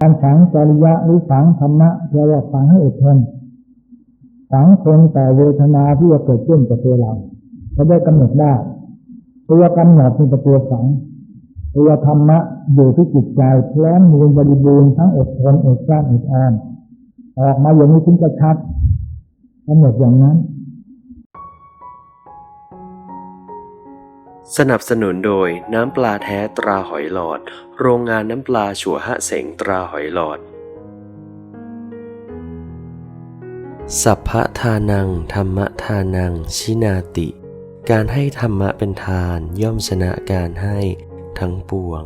การฝังจริยะหรือฝังธรรมะเรียกว่าฝังให้อดทนฝังทนต่เวทนาที่จะเกิดขึ้นกับตัวเราเราได้กำหนดได้ตัวกำหนดคือตัวฝังตัวธรรมะอยู่ที่จิตใจแพร้มมูลบริบูรณ์ทั้งอดทนอดกลั้นอดอ่อนออกมาอย่างนี้ถึงจะชัดกำหนดอย่างนั้น สนับสนุนโดยน้ำปลาแท้ตราหอยหลอด โรงงานน้ำปลาฉัวหะเสงตราหอยหลอด สัพพะทานัง ธรรมทานัง ชินาติ การให้ธรรมะเป็นทานย่อมชนะการให้ทั้งปวง